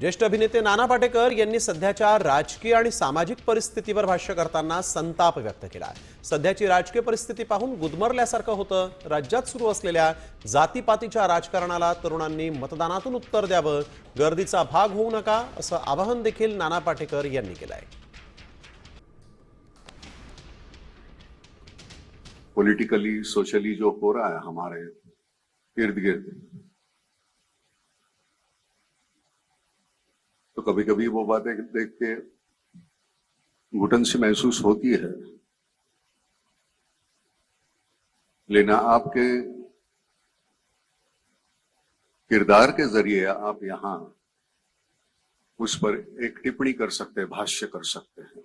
ज्येष्ठ अभिनेते नाना पाटेकर यांनी सध्याच्या राजकीय आणि सामाजिक परिस्थितीवर भाष्य करताना संताप व्यक्त केला. सध्याची राजकीय परिस्थिती पाहून गुदमरल्यासारखं होतं. राज्यात सुरू असलेल्या जातीपातीच्या राजकारणाला तरुणांनी मतदानातून उत्तर द्यावं गर्दीचा भाग होऊ नका असं आवाहन देखील नाना पाटेकर यांनी केलं आहे पॉलिटिकली सोशली जो हो रहा है हमारे इर्द गिर्द तो कभी कभी वो बातें देख के घुटन सी महसूस होती है। लेकिन आपके किरदार के ज़रिए आप यहाँ उस पर एक टिप्पणी कर सकते हैं, भाष्य कर सकते हैं।